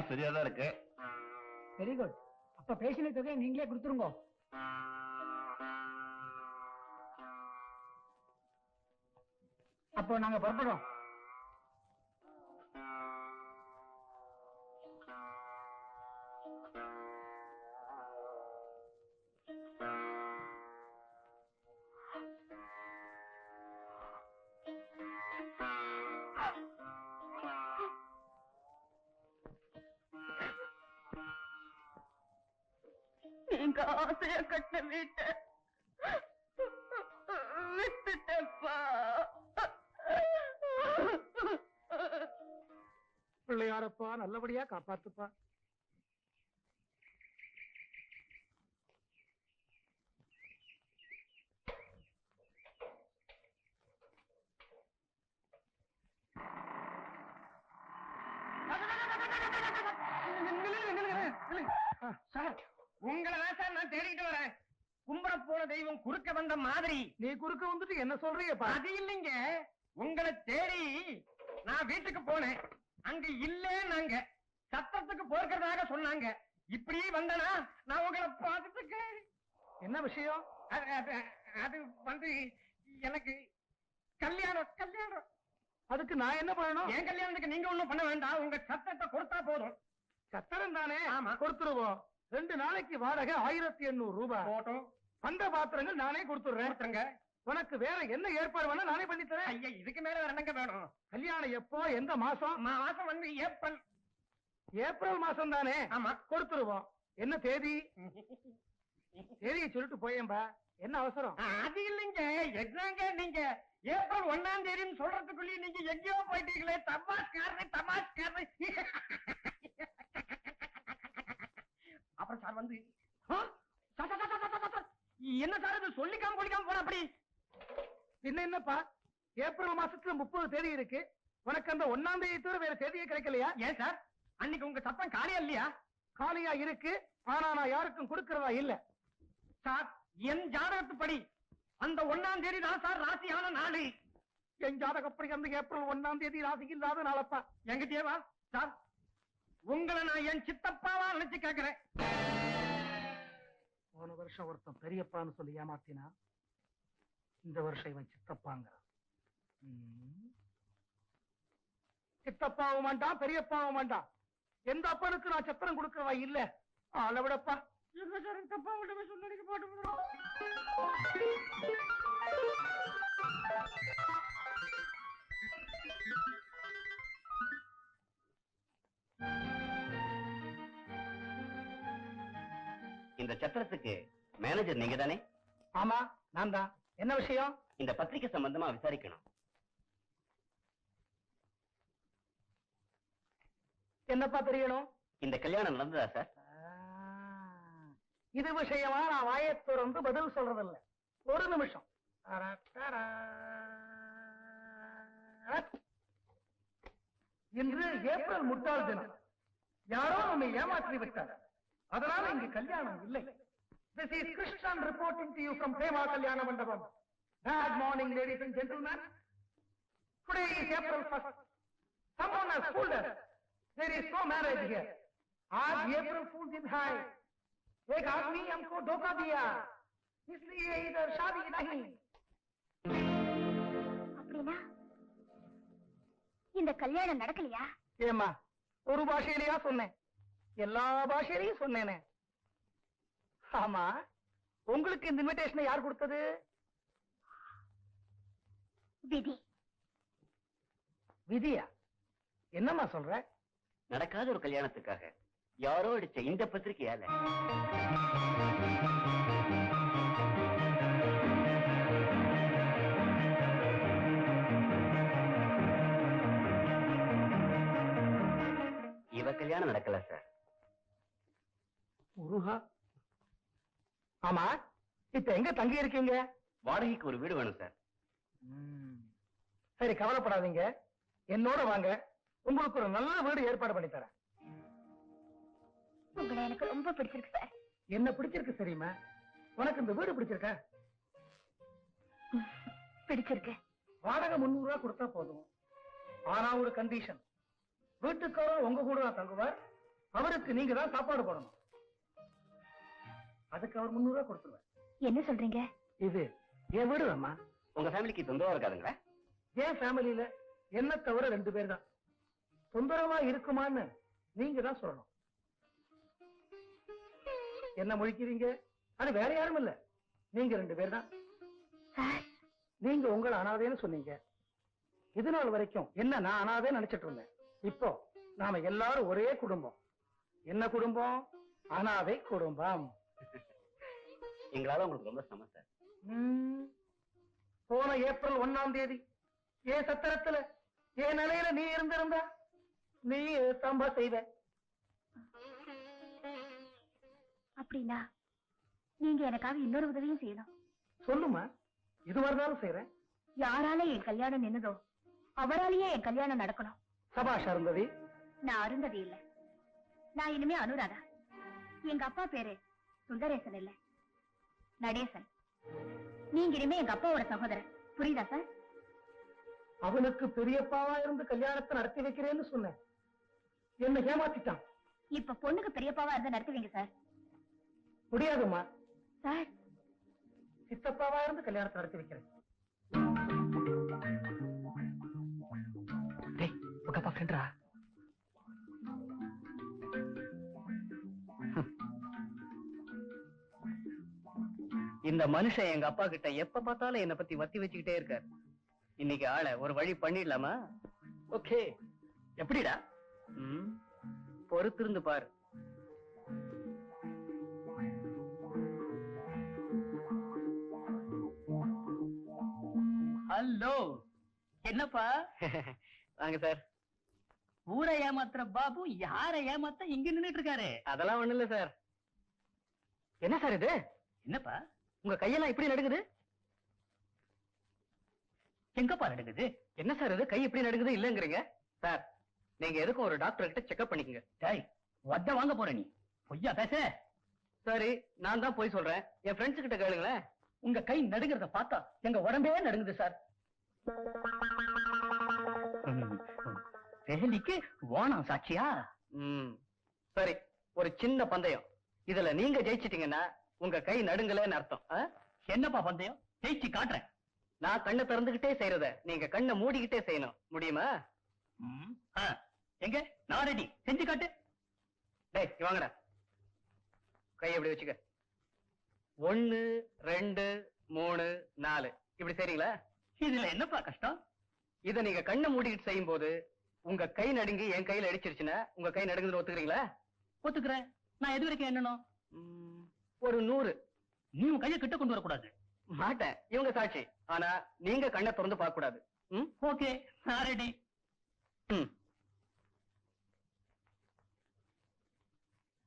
எல்லாம் சரியா தான் இருக்கு. வெரி குட் அப்ப பேசின தொகையை நீங்களே கொடுத்துருங்க. அப்போ நாங்க புறப்படுறோம். நீங்க ஆசைய கட்ட வீட்டை. விட்டுட்டப்பா. பிள்ளையாரப்பா நல்லபடியா காப்பாத்துப்பா. சார் உங்களை தான் சார் நான் தேடிட்டு வரேன் கும்பர போன தெய்வம் குறுக்க வந்த மாதிரி. நீ குறுக்க வந்துட்டு என்ன சொல்றீங்கப்பா அது இல்லைங்க. உங்களை தேடி நான் வீட்டுக்கு போனேன். அங்க இல்ல நாங்க சத்தத்துக்கு போர்க்கிறதாக சொன்னாங்க. இப்படி வந்தனா நான் உங்களை பார்த்துட்டு என்ன விஷயம்? அது வந்து எனக்கு கல்யாணம் கல்யாணம். அதுக்கு நான் என்ன பண்ணணும்? என் கல்யாணத்துக்கு நீங்க ஒண்ணும் பண்ண வேண்டாம். உங்க சத்தத்தை கொடுத்தா போதும். சத்திரம் தானே? ஆமா. கொடுத்துருவோம். ரெண்டு நாளைக்கு வாடகை ஆயிரத்தி எண்ணூறு ரூபாய். போட்டோம். பந்த பாத்திரங்கள் நானே கொடுத்துடுறேன். உனக்கு வேற என்ன ஏற்பாடு வேணா நானே பண்ணி தரேன். ஐயா இதுக்கு மேல வேற என்னங்க வேணும்? கல்யாணம் எப்போ எந்த மாசம்? மாசம் வந்து ஏப்ரல். ஏப்ரல் மாசம் தானே? ஆமா. கொடுத்துருவோம். என்ன தேதி? தேதியை சொல்லிட்டு போயேன்பா. என்ன அவசரம்? அது இல்லைங்க. என்னங்க நீங்க? ஏப்ரல் ஒண்ணாம் தேதின்னு சொல்றதுக்குள்ளேயே நீங்க எங்கேயோ போயிட்டீங்களே. தமாஷ்காரன் தமாஷ்காரன். அப்புறம் சார் வந்து ஆ? Sir, sir, sir, sir, sir, sir. என்ன சார் இது? சொல்லிக்காம கொள்ளிக்காம போன அப்படி? பின்ன என்னப்பா? ஏப்ரல் மாசத்துல முப்பது தேதி இருக்கு. உனக்கு அந்த ஒன்னாம் தேதி தவிர வேற தேதியே கிடைக்கலையா? ஏன் சார்? அன்னைக்கு உங்க சத்தம் காலியா இல்லையா? காலியா இருக்கு. ஆனா நான் யாருக்கும் கொடுக்கறதா இல்ல. சார் என் ஜாதகத்துப்படி அந்த ஒண்ணாம் தேதி தான் சார் ராசியான நாளு. என் ஜாதகப்படி அந்த ஏப்ரல் ஒன்னாம் தேதி ராசி இல்லாத நாளப்பா. எங்கிட்டே வா. சார் உங்களை நான் என் சித்தப்பாவா நினைச்சு கேக்குறேன். போன வருஷம் ஒருத்தன் பெரியப்பான்னு சொல்லி ஏமாத்தினா இந்த வருஷம் இவன் சித்தப்பாங்கிறான். சித்தப்பாவும் வேண்டாம் பெரியப்பாவும் வேண்டாம். எந்த அப்பனுக்கு நான் சத்திரம் கொடுக்கவா இல்ல. ஆளை விடப்பா. தப்பா விட்டு சொல்லி போட்டு இந்த சத்திரத்துக்கு மேனேஜர் நீங்க தானே ஆமா நான் தான். என்ன விஷயம்? இந்த பத்திரிகை சம்பந்தமா விசாரிக்கணும். என்னப்பா தெரியணும்? இந்த கல்யாணம் நடந்ததா சார்? இது விஷயமா நான் வாயை திறந்து பதில் சொல்றதில்ல. ஒரு நிமிஷம். இன்று ஏப்ரல் முட்டாள் தினம். யாரோ நம்மை ஏமாற்றி விட்டார். அதனால இங்கு கல்யாணம் இல்லை this is Krishnan reporting to you from Prema Kalyana Mandapam bad morning ladies and gentlemen today is April first someone has fooled us there is no marriage here आज अप्रैल फूल दिन है एक आदमी हमको धोखा दिया इसलिए इधर शादी नहीं அப்படின்னா இந்த கல்யாணம் நடக்கலையா ஏமா ஒரு பாஷையிலயா சொன்னேன் எல்லா பாஷையிலையும் சொன்னேனே. ஆமா உங்களுக்கு இந்த இன்விடேஷனை யார் கொடுத்தது? விதி. விதியா? என்னம்மா சொல்ற? நடக்காத ஒரு கல்யாணத்துக்காக யாரோ அடிச்ச இந்த பத்திரிகையால. இவ கல்யாணம் நடக்கல சார். முருகா. ஆமா இப்ப எங்க தங்கி இருக்கீங்க? வாடகைக்கு ஒரு வீடு வேணும் சார். சரி கவலைப்படாதீங்க. என்னோட வாங்க. உங்களுக்கு ஒரு நல்ல வீடு ஏற்பாடு பண்ணி தரேன். உங்களை எனக்கு ரொம்ப பிடிச்சிருக்கு சார். என்ன பிடிச்சிருக்கு தெரியுமா? உனக்கு இந்த வீடு பிடிச்சிருக்கா? பிடிச்சிருக்கு. வாடகை முன்னூறு ரூபாய் கொடுத்தா போதும். ஆனா ஒரு கண்டிஷன் வீட்டுக்காரர் உங்க கூட தான் தங்குவார். அவருக்கு நீங்க தான் சாப்பாடு போடணும். அதுக்கு அவர் முன்னூறு ரூபாய் கொடுத்துருவார். என்ன சொல்றீங்க? இது என் வீடு அம்மா உங்க ஃபேமிலிக்கு தொந்தரவா இருக்காதுங்களா? என் ஃபேமிலியில என்ன தவிர ரெண்டு பேர் தான். தொந்தரவா இருக்குமான்னு நீங்க தான் சொல்லணும். என்ன முழிக்கிறீங்க? அது வேற யாரும் இல்ல. நீங்க ரெண்டு பேர் தான். நீங்க உங்களை அனாதைன்னு சொன்னீங்க. இது நாள் வரைக்கும் என்ன நான் அனாதே நினைச்சிட்டு இருந்தேன். இப்போ நாம எல்லாரும் ஒரே குடும்பம். என்ன குடும்பம்? அனாதை குடும்பம். எங்களால உங்களுக்கு ரொம்ப சிரமம் சார். போன ஏப்ரல் ஒண்ணாம் தேதி ஏன் சத்திரத்துல என் நிலையில நீ இருந்திருந்தா? நீ தம்பா செய்வ. அப்படின்னா நீங்க எனக்காக இன்னொரு உதவியும் செய்யணும். சொல்லுமா? இது வரதாலும் செய்யறேன் யாரால என் கல்யாணம் நின்னதோ அவராலேயே என் கல்யாணம் நடக்கணும். சபாஷ் அருந்ததி. நான் அருந்ததி இல்ல. நான் இனிமே அனுராதா. எங்க அப்பா பேரு சுந்தரேசன் இல்ல. நடேசன். நீங்க இனிமே எங்க அப்பாவோட சகோதரன். புரியுதா சார்? அவனுக்கு பெரியப்பாவா இருந்து கல்யாணத்தை நடத்தி வைக்கிறேன்னு சொன்னேன். என்ன ஏமாத்திட்டான். இப்ப பொண்ணுக்கு பெரியப்பாவா இருந்தா நடத்துவீங்க சார்? முடியாதும்மா. சார்? சித்தப்பாவா இருந்து கல்யாணத்தை நடத்தி வைக்கிறேன். உங்க அப்பா ஃப்ரெண்டரா இந்த மனுஷன் எங்க அப்பா கிட்ட எப்ப பார்த்தாலும் என்ன பத்தி வத்தி வச்சுக்கிட்டே இருக்காரு. இன்னைக்கு ஆளை ஒரு வழி பண்ணிடலாமா? ஓகே. எப்படிடா? ம், பொறுத்திருந்து பாரு. ஹலோ. என்னப்பா? வாங்க சார். ஊரை ஏமாத்துற பாபு யாரை ஏமாத்த இங்க நின்னுட்டு இருக்காரு? அதெல்லாம் ஒண்ணு இல்ல சார். என்ன சார் இது? என்னப்பா? உங்க கையெல்லாம் இப்படி நடுங்குது? எங்கப்பா நடுங்குது? என்ன சார் இது? கை இப்படி நடுங்குது? இல்லங்கிறீங்க? சார் நீங்க எதுக்கும் ஒரு டாக்டர் கிட்ட செக்அப் பண்ணிக்கங்க. டேய் வட்ட வாங்க போற நீ. பொய்யா பேச. சரி நான் தான் போய் சொல்றேன். என் ஃப்ரெண்ட்ஸ் கிட்ட கேளுங்களேன். உங்க கை நடுங்கிறத பார்த்தா எங்க உடம்பே நடுங்குது சார். வேலிக்கு ஓணம் சாட்சியா? ம் சரி ஒரு சின்ன பந்தயம். இதுல நீங்க ஜெயிச்சிட்டீங்கன்னா உங்க கை நடுங்கலன்னு அர்த்தம்? என்னப்பா பந்தயம்? ஜெயிச்சு காட்டுறேன். நான் கண்ணை திறந்துகிட்டே செய்யறத நீங்க கண்ணை மூடிக்கிட்டே செய்யணும். முடியுமா? எங்க? நான் ரெடி செஞ்சு காட்டு. டேய் வாங்கடா. கை எப்படி வச்சுக்க. ஒண்ணு ரெண்டு மூணு நாலு. இப்படி செய்றீங்களா? இதுல என்னப்பா கஷ்டம்? இத நீங்க கண்ணை மூடிக்கிட்டு செய்யும் போது உங்க கை நடுங்கி என் கையில அடிச்சிருச்சுன்னா உங்க கை நடுங்குதுன்னு ஒத்துக்கிறீங்களா? ஒத்துக்கிறேன். நான் எது வரைக்கும் என்னணும் ஒரு நூறு. நீ உன் கையை கிட்ட கொண்டு வரக்கூடாது. மாட்டேன் இவங்க சாட்சி. ஆனா நீங்க கண்ணை திறந்து பார்க்க கூடாது? ஓகே நான் ரெடி ம்,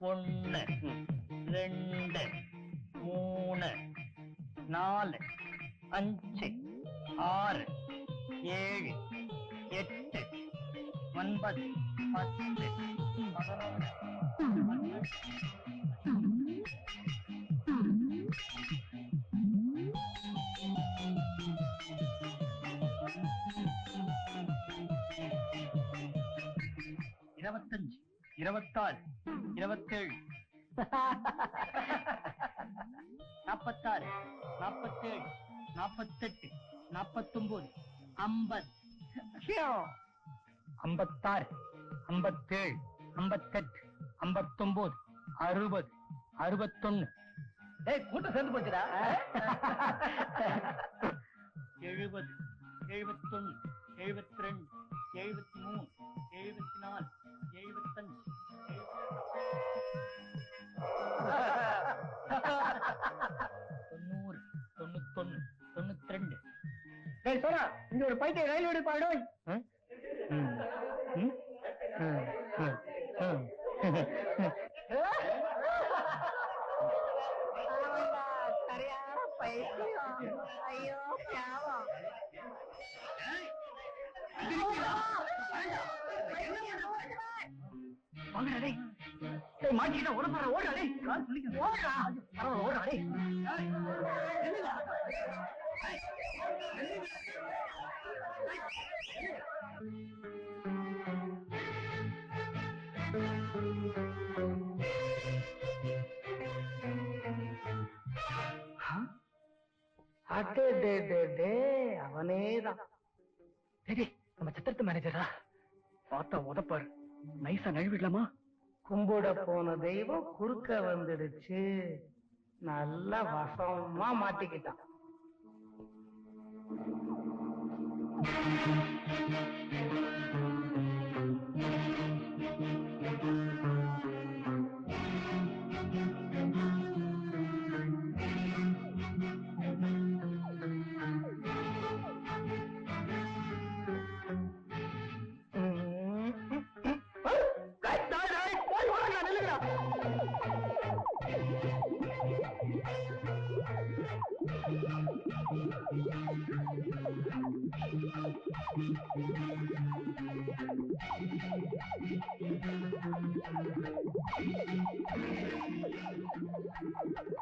ஒன்னு. ரெண்டு மூணு நாலு அஞ்சு ஆறு ஏழு எட்டு ஒன்பது பத்து பதினொன்று. இருபத்தஞ்சு இருபத்தாறு இருபத்தேழு. நாற்பத்தாறு நாற்பத்தேழு நாற்பத்தெட்டு நாற்பத்தொன்பது ஐம்பது. ஐம்பத்தாறு ஐம்பத்தேழு ஐம்பத்தெட்டு ஐம்பத்தொன்பது அறுபது அறுபத்தொன்னு. கூட்டம் சேர்ந்து போச்சுடா. எழுபது எழுபத்தொன்னு எழுபத்தி ரெண்டு எழுபத்தி மூணு ஒரு பைத்திய ரயில் ஓடி பாடு. வாங்கடா டேய் மாட்டிக்கிட்ட ஓட போற ஓடுடா டேய் கால் துளிக்குது. ஓடுடா பரவாயில்ல ஓடுடா டேய் அடே டே டே டே அவனே தான் சரி நம்ம சித்திரத்து மேனேஜரா பார்த்தா உதப்பாரு. நைசா நழுவிடலாமா? கும்போட போன தெய்வம் குறுக்க வந்துடுச்சு. நல்லா வசமா மாட்டிக்கிட்டான். Thank you.